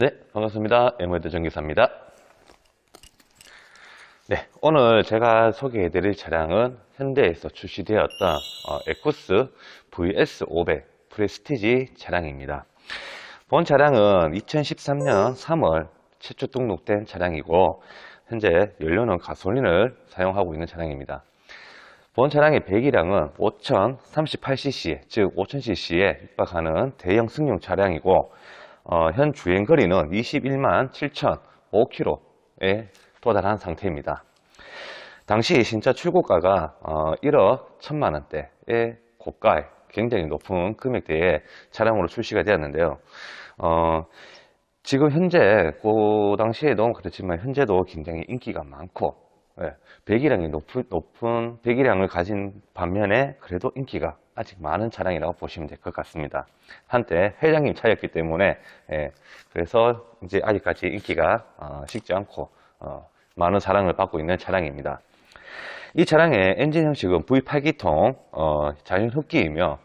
네, 반갑습니다. 에머드 전기사입니다. 네, 오늘 제가 소개해드릴 차량은 현대에서 출시되었던 어, 에쿠스 VS500 프레스티지 차량입니다. 본 차량은 2013년 3월 최초 등록된 차량이고 현재 연료는 가솔린을 사용하고 있는 차량입니다. 본 차량의 배기량은 5038cc, 즉 5000cc에 육박하는 대형 승용 차량이고 어, 현 주행 거리는 21만 7,005km에 도달한 상태입니다. 당시 신차 출고가가 어, 1억 1천만 원대의 고가의 굉장히 높은 금액대의 차량으로 출시가 되었는데요. 어, 지금 현재 그 당시에도 그렇지만 현재도 굉장히 인기가 많고 예, 배기량이 높은, 높은 배기량을 가진 반면에 그래도 인기가 아직 많은 차량이라고 보시면 될 것 같습니다. 한때 회장님 차였기 때문에 예, 그래서 이제 아직까지 인기가 어, 식지 않고 어, 많은 사랑을 받고 있는 차량입니다. 이 차량의 엔진 형식은 V8기통 어, 자연 흡기이며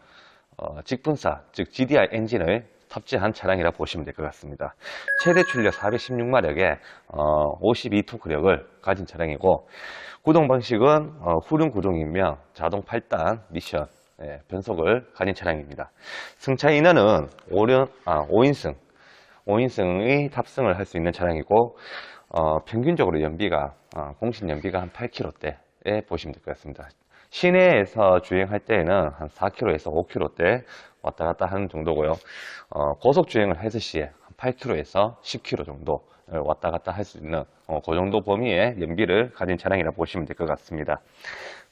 어, 직분사 즉 GDI 엔진을 탑재한 차량이라 보시면 될 것 같습니다. 최대 출력 416마력에 52토크력을 가진 차량이고 구동 방식은 어, 후륜 구동이며 자동 8단 미션 예, 변속을 가진 차량입니다. 승차 인원은 5륜, 아, 5인승 5인승의 탑승을 할 수 있는 차량이고 어, 평균적으로 연비가 어, 공식 연비가 한 8km대에 보시면 될 것 같습니다. 시내에서 주행할 때에는 한 4km에서 5km대 왔다 갔다 하는 정도고요. 어, 고속 주행을 했을 시에 한 8km에서 10km 정도 왔다 갔다 할 수 있는 어, 그 정도 범위의 연비를 가진 차량이라 보시면 될 것 같습니다.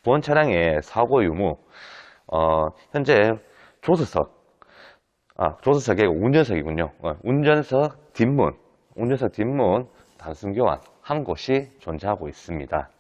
본 차량의 사고 유무 어, 현재 조수석 아, 조수석의 운전석이군요. 어, 운전석 뒷문, 운전석 뒷문 단순 교환 한 곳이 존재하고 있습니다.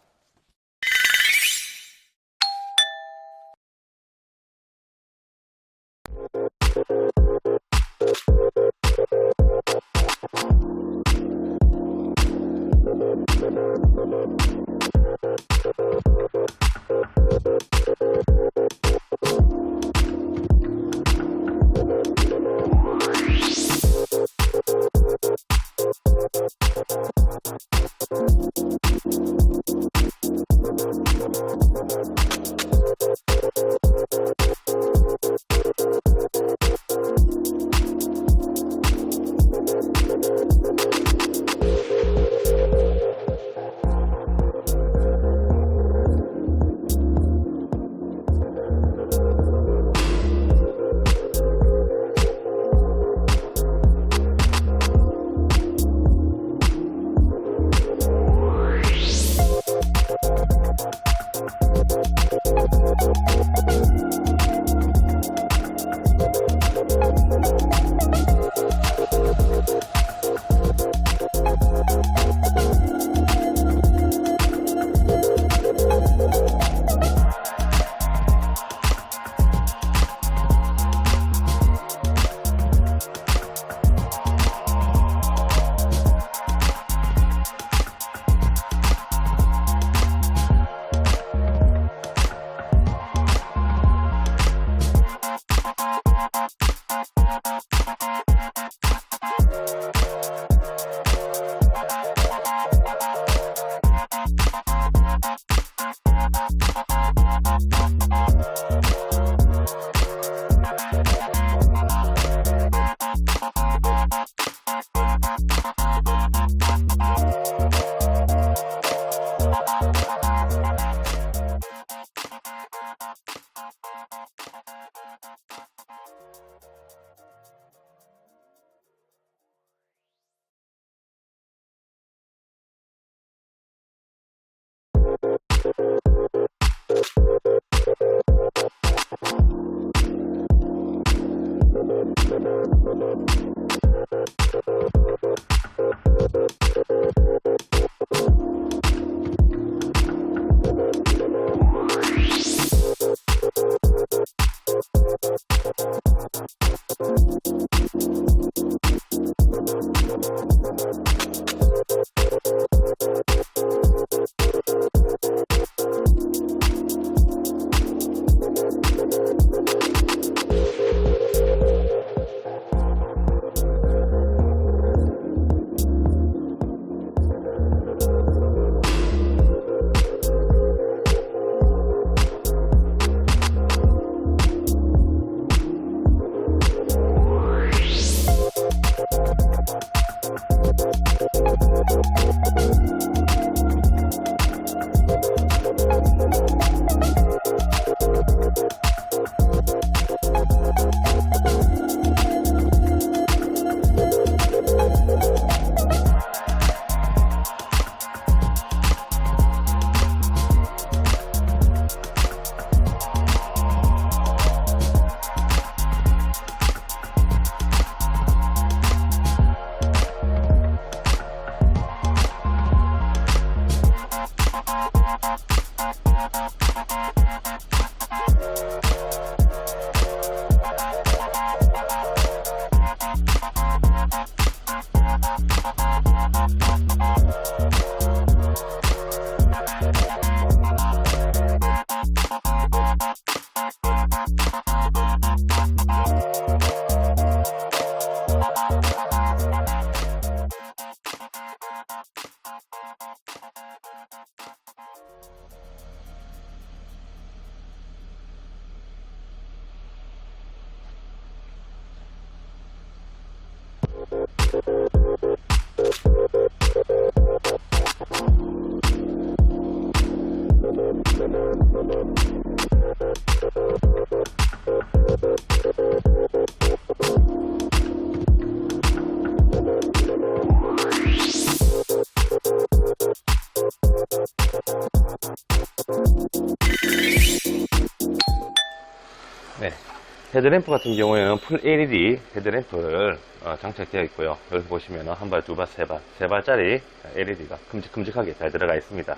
헤드램프 같은 경우에는 풀 LED 헤드램프를 어, 장착되어 있고요. 여기 보시면 한 발, 두 발, 세 발, 세 발짜리 LED가 큼직큼직하게 잘 들어가 있습니다.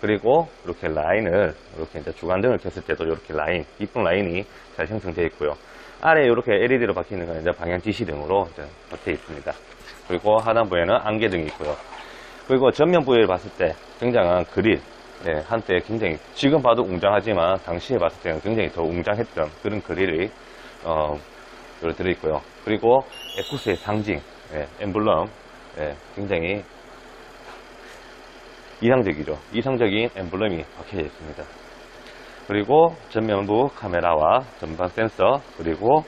그리고 이렇게 라인을 이렇게 이제 주간등을 켰을 때도 이렇게 라인, 이쁜 라인이 잘 형성되어 있고요. 아래 이렇게 LED로 박히는 건 이제 방향 지시등으로 박혀 있습니다. 그리고 하단부에는 안개등이 있고요. 그리고 전면 부위를 봤을 때 굉장한 그릴, 네, 한때 굉장히 지금 봐도 웅장하지만 당시에 봤을 때는 굉장히 더 웅장했던 그런 그릴이 어, 들어있고요. 그리고 에쿠스의 상징, 예, 엠블럼, 예, 굉장히 이상적이죠. 이상적인 엠블럼이 박혀져 있습니다. 그리고 전면부 카메라와 전방 센서, 그리고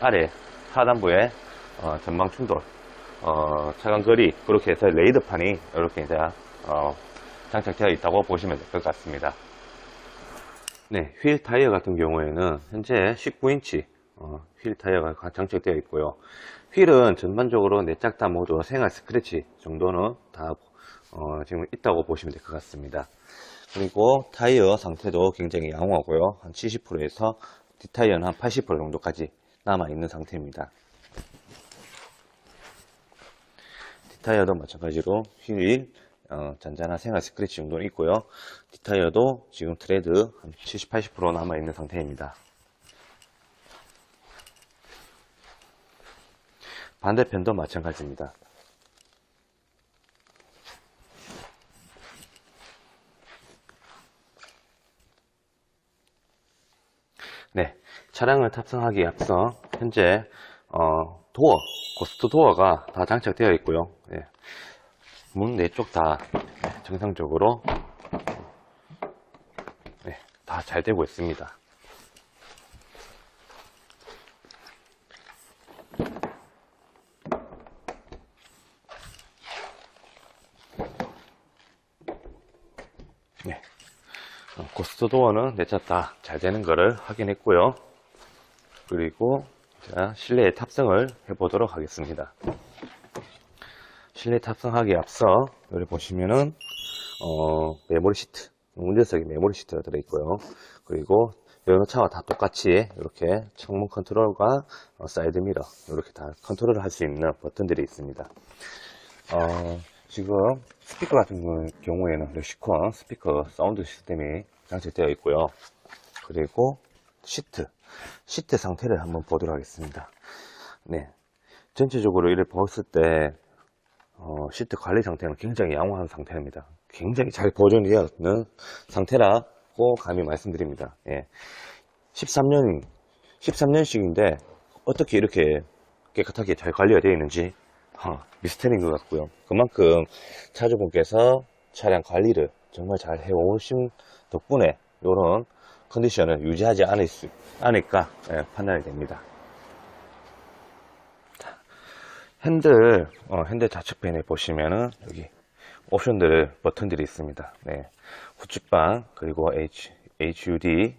아래 하단부에 어, 전방 충돌, 어, 차간 거리, 그렇게 해서 레이더판이 이렇게 이제 어, 장착되어 있다고 보시면 될 것 같습니다. 네, 휠 타이어 같은 경우에는 현재 19인치 어, 휠 타이어가 장착되어 있고요. 휠은 전반적으로 내짝 다 모두 생활 스크래치 정도는 다 어, 지금 있다고 보시면 될 것 같습니다. 그리고 타이어 상태도 굉장히 양호하고요. 한 70%에서 뒷타이어는 한 80% 정도까지 남아있는 상태입니다. 뒷타이어도 마찬가지로 휠 어, 잔잔한 생활 스크래치 정도는 있고요. 뒷타이어도 지금 트레드 한 70, 80% 남아있는 상태입니다. 반대편도 마찬가지입니다. 네, 차량을 탑승하기에 앞서 현재 어, 도어, 고스트 도어가 다 장착되어 있고요. 예, 문 네쪽 다 정상적으로 네, 다잘 되고 있습니다. 스트 도어는 내 차 다 잘 되는 것을 확인했고요. 그리고 자, 실내에 탑승을 해보도록 하겠습니다. 실내 탑승하기에 앞서 여기 보시면은 어, 메모리 시트 운전석에 메모리 시트가 들어있고요. 그리고 여러 차와 다 똑같이 이렇게 창문 컨트롤과 어, 사이드 미러 이렇게 다 컨트롤을 할 수 있는 버튼들이 있습니다. 어, 지금 스피커 같은 경우- 경우에는 렉시콘 스피커 사운드 시스템이 장착되어 있고요. 그리고 시트, 시트 상태를 한번 보도록 하겠습니다. 네. 전체적으로 이를 봤을 때, 어, 시트 관리 상태는 굉장히 양호한 상태입니다. 굉장히 잘 보존되어 있는 상태라고 감히 말씀드립니다. 예. 13년, 13년씩인데, 어떻게 이렇게 깨끗하게 잘 관리가 되어 있는지, 어, 미스터리인 것 같고요. 그만큼 차주분께서 차량 관리를 정말 잘 해오신 덕분에 이런 컨디션을 유지하지 않을 수, 않을까 예, 판단이 됩니다. 자, 핸들, 어, 핸들 좌측편에 보시면은 여기 옵션들, 버튼들이 있습니다. 네. 후측방, 그리고 H, HUD,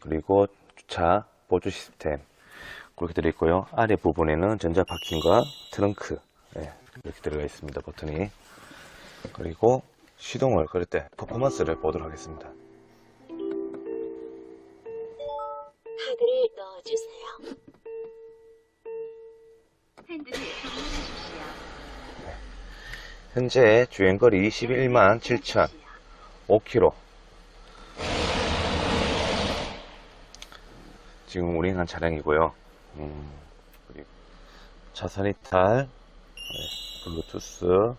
그리고 주차 보조 시스템, 그렇게 들어 있고요. 아래 부분에는 전자 파킹과 트렁크, 네, 이렇게 들어가 있습니다. 버튼이. 그리고 시동을 걸을 때 퍼포먼스를 보도록 하겠습니다. 카드를 넣어주세요. 정렬해주시오. 현재 주행거리 21만 7천 5km. 지금 운행한 차량이고요. 음, 그리고 차선 이탈, 네, 블루투스,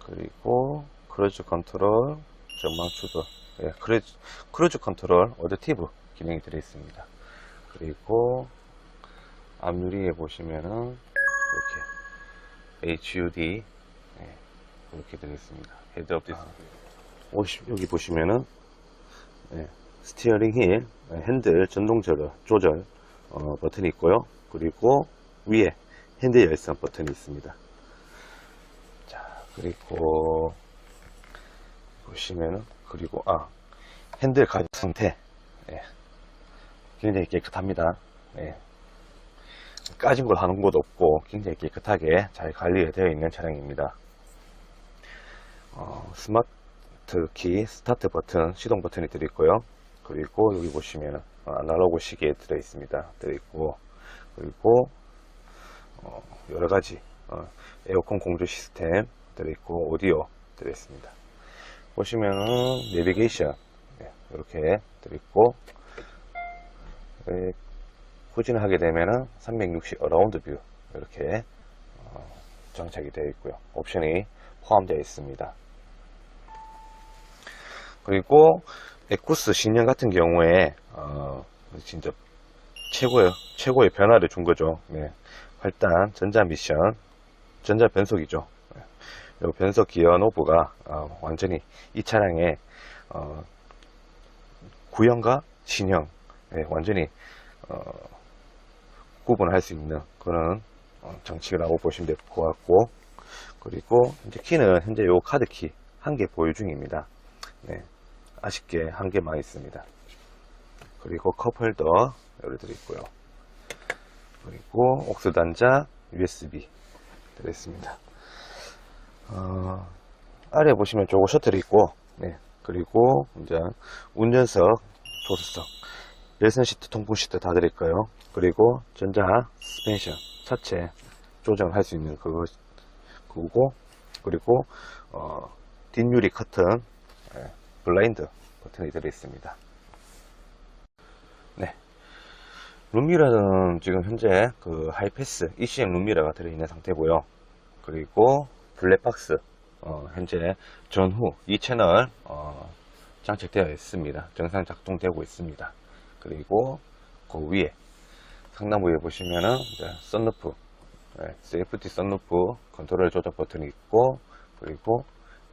그리고 크루즈 컨트롤, 전방 추돌, 네, 크루즈, 크루즈 컨트롤 어댑티브 기능이 들어있습니다. 그리고 앞유리에 보시면은 이렇게 HUD 네, 이렇게 들어있습니다. 헤드업 디스 여기 보시면은 네, 스티어링 힐, 네, 핸들 전동 조절, 조절 어, 버튼이 있고요. 그리고 위에 핸들 열선 버튼이 있습니다. 자, 그리고 보시면은 그리고 아 핸들 가죽 상태 예, 굉장히 깨끗합니다. 예. 까진 걸 하는 곳 없고 굉장히 깨끗하게 잘 관리가 되어 있는 차량입니다. 어, 스마트 키 스타트 버튼, 시동 버튼이 들어있고요. 그리고 여기 보시면 아날로그 시계 들어있습니다. 들어있고 그리고 어, 여러 가지 어, 에어컨 공조 시스템 들어있고 오디오 들어있습니다. 보시면은 내비게이션 네, 이렇게 들어있고 네, 후진을 하게 되면은 360 어라운드 뷰 이렇게 어, 장착이 되어 있고요. 옵션이 포함되어 있습니다. 그리고 에쿠스 신형 같은 경우에 어, 진짜 최고의 최고의 변화를 준 거죠. 네. 일단 전자 미션, 전자 변속이죠. 네. 이 변속 기어 노브가 어, 완전히 이 차량의 어, 구형과 신형 네, 완전히 어, 구분할 수 있는 그런 어, 장치라고 보시면 될 것 같고 그리고 이제 키는 현재 요 카드 키 한 개 보유 중입니다. 네, 아쉽게 한 개만 있습니다. 그리고 컵홀더 여기 들어있고요. 그리고 옥스 단자 USB 들어있습니다. 어, 아래 보시면 조거 셔틀이 있고 네, 그리고 이제 운전석 조수석 열선 시트, 통풍 시트 다 들어있고요. 그리고 전자 스펜션 차체 조정할 수 있는 그거 그거고 그리고 어, 뒷유리 커튼 예, 블라인드 버튼이 들어 있습니다. 네. 룸미러는 지금 현재 그 하이패스 ECM 룸미러가 들어있는 상태고요. 그리고 블랙박스 어, 현재 전후 2채널 어, 장착되어 있습니다. 정상 작동되고 있습니다. 그리고 그 위에 상단부에 보시면은 이제 썬루프 네, 세이프티 썬루프 컨트롤 조작 버튼이 있고 그리고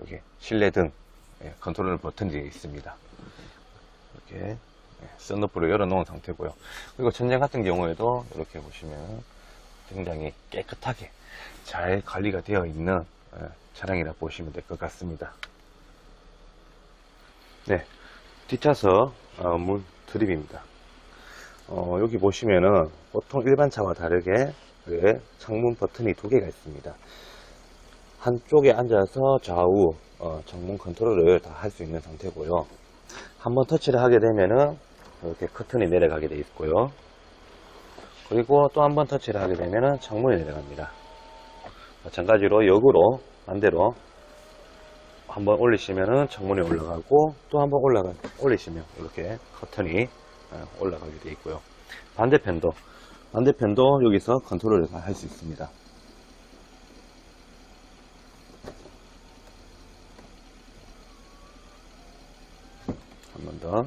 여기 실내 등 예, 컨트롤 버튼이 있습니다. 이렇게 예, 썬루프를 열어 놓은 상태고요. 그리고 전장 같은 경우에도 이렇게 보시면 굉장히 깨끗하게 잘 관리가 되어 있는 예, 차량이라 보시면 될 것 같습니다. 네, 뒷차석 어, 물 드립입니다. 어, 여기 보시면은 보통 일반 차와 다르게 그 창문 버튼이 두 개가 있습니다. 한쪽에 앉아서 좌우 어, 창문 컨트롤을 다 할 수 있는 상태고요. 한번 터치를 하게 되면은 이렇게 커튼이 내려가게 되어 있고요. 그리고 또 한 번 터치를 하게 되면은 창문이 내려갑니다. 마찬가지로 역으로 반대로 한번 올리시면은 창문이 올라가고 또 한번 올라가 올리시면 이렇게 커튼이 어, 올라가게 되어 있고요. 반대편도 반대편도 여기서 컨트롤을 할 수 있습니다. 한 번 더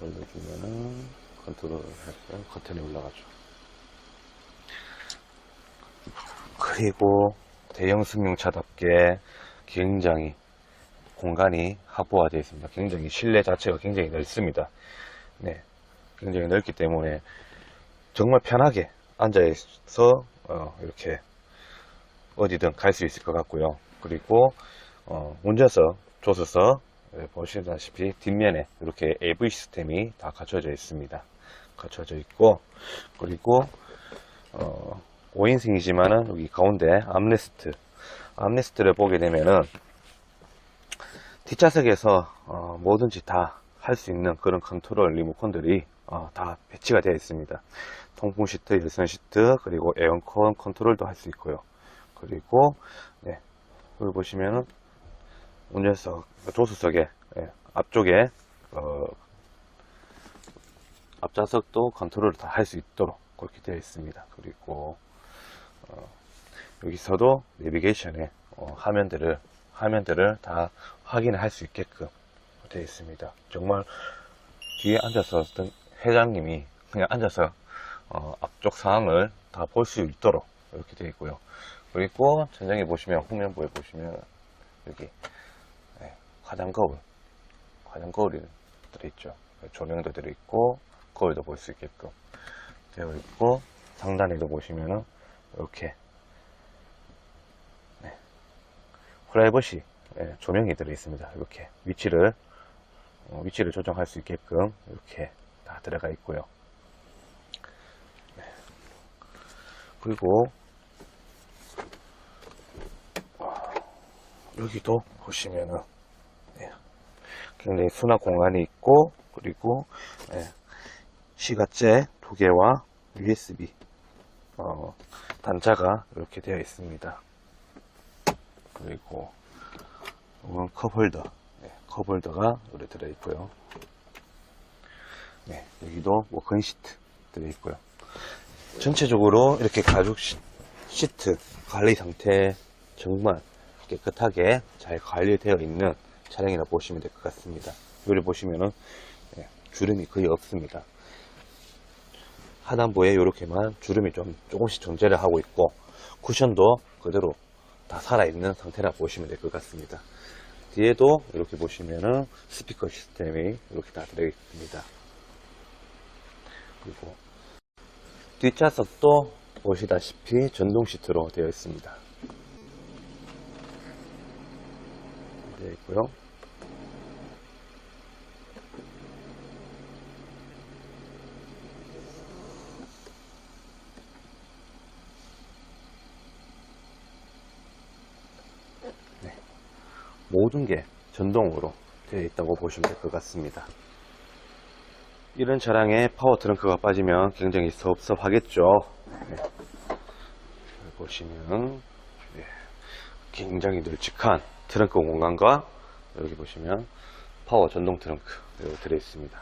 올려주면은 컨트롤을 해서 커튼이 올라가죠. 그리고 대형 승용차답게 굉장히 공간이 하부화되어 있습니다. 굉장히 실내 자체가 굉장히 넓습니다. 네, 굉장히 넓기 때문에 정말 편하게 앉아서 어, 이렇게 어디든 갈 수 있을 것 같고요. 그리고 어, 운전석, 조수석 예, 보시다시피 뒷면에 이렇게 AV 시스템이 다 갖춰져 있습니다. 갖춰져 있고 그리고 어, 5인승이지만은 여기 가운데 암레스트 암레스트를 보게 되면은 뒷좌석에서 어, 뭐든지 다 할 수 있는 그런 컨트롤 리모컨들이 어, 다 배치가 되어 있습니다. 통풍 시트, 열선 시트, 그리고 에어컨 컨트롤도 할 수 있고요. 그리고 네, 여기 보시면은 운전석, 조수석에 예, 앞쪽에 어, 앞좌석도 컨트롤을 다 할 수 있도록 그렇게 되어 있습니다. 그리고 어, 여기서도 내비게이션에 어, 화면들을 화면들을 다 확인을 할수 있게끔 되어 있습니다. 정말 뒤에 앉아서 어떤 회장님이 그냥 앉아서 어, 앞쪽 상황을 다 볼 수 있도록 이렇게 되어 있고요. 그리고 천장에 보시면 후면부에 보시면 여기 네, 화장 거울, 화장 거울이 들어 있죠. 조명도 들어 있고 거울도 볼 수 있게끔 되어 있고 상단에도 보시면은 이렇게 네, 프라이버시 예, 조명이 들어 있습니다. 이렇게 위치를 어, 위치를 조정할 수 있게끔 이렇게 다 들어가 있고요. 네. 그리고 여기도 보시면은 네, 굉장히 수납 공간이 있고 그리고 예, 시가째 두 개와 USB 어, 단자가 이렇게 되어 있습니다. 그리고 이건 컵홀더 네, 컵홀더가 여기 들어 있고요. 네, 여기도 워크인 시트 들어 있고요. 전체적으로 이렇게 가죽 시- 시트 관리 상태 정말 깨끗하게 잘 관리되어 있는 차량이라 보시면 될 것 같습니다. 여기 보시면은 예, 주름이 거의 없습니다. 하단부에 이렇게만 주름이 좀 조금씩 존재를 하고 있고 쿠션도 그대로 다 살아있는 상태라 보시면 될 것 같습니다. 뒤에도 이렇게 보시면은 스피커 시스템이 이렇게 다 들어있습니다. 그리고 뒷좌석도 보시다시피 전동 시트로 되어 있습니다. 되어 있고요. 모든 게 전동으로 되어 있다고 보시면 될 것 같습니다. 이런 차량에 파워 트렁크가 빠지면 굉장히 섭섭하겠죠. 네. 보시면 네. 굉장히 널찍한 트렁크 공간과 여기 보시면 파워 전동 트렁크 들어 있습니다.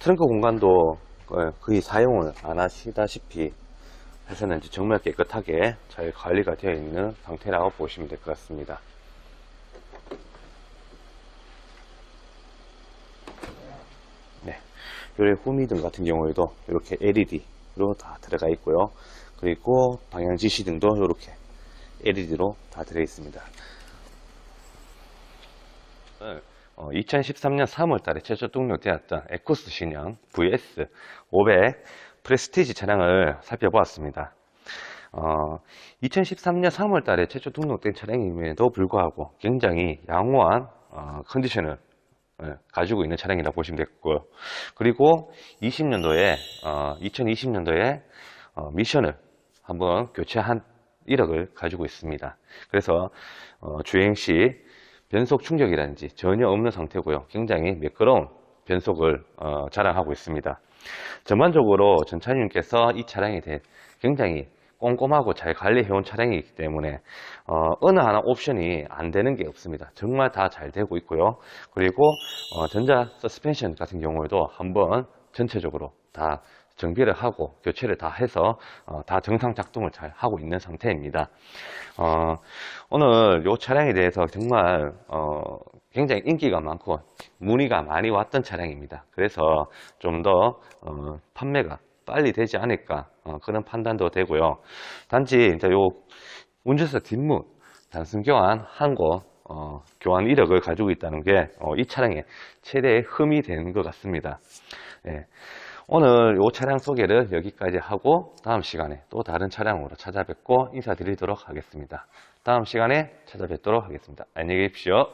트렁크 공간도 거의 사용을 안 하시다시피 해서는 이제 정말 깨끗하게 잘 관리가 되어 있는 상태라고 보시면 될 것 같습니다. 네. 요래 후미등 같은 경우에도 이렇게 LED로 다 들어가 있고요. 그리고 방향 지시등도 이렇게 LED로 다 들어 있습니다. 2013년 3월 달에 최초 등록되었던 에코스 신형 VS 500 프레스티지 차량을 살펴보았습니다. 어, 2013년 3월 달에 최초 등록된 차량임에도 불구하고 굉장히 양호한 어, 컨디션을 예, 가지고 있는 차량이라 고 보시면 되고요. 그리고 20년도에 2020년도에 어, 미션을 한번 교체한 1억을 가지고 있습니다. 그래서 어, 주행 시 변속 충격이라든지 전혀 없는 상태고요. 굉장히 매끄러운 변속을 어, 자랑하고 있습니다. 전반적으로 전차님께서 이 차량에 대해 굉장히 꼼꼼하고 잘 관리해온 차량이기 때문에 어, 어느 하나 옵션이 안 되는 게 없습니다. 정말 다 잘 되고 있고요. 그리고 어, 전자 서스펜션 같은 경우에도 한번 전체적으로 다 정비를 하고 교체를 다 해서 어, 다 정상 작동을 잘 하고 있는 상태입니다. 어, 오늘 이 차량에 대해서 정말 어, 굉장히 인기가 많고 문의가 많이 왔던 차량입니다. 그래서 좀더 어, 판매가 빨리 되지 않을까 어, 그런 판단도 되고요. 단지 이제 요 운전석 뒷문 단순 교환 한곳 어, 교환 이력을 가지고 있다는 게이 차량의 최대의 흠이 되는 것 같습니다. 예. 오늘 이 차량 소개를 여기까지 하고 다음 시간에 또 다른 차량으로 찾아뵙고 인사드리도록 하겠습니다. 다음 시간에 찾아뵙도록 하겠습니다. 안녕히 계십시오.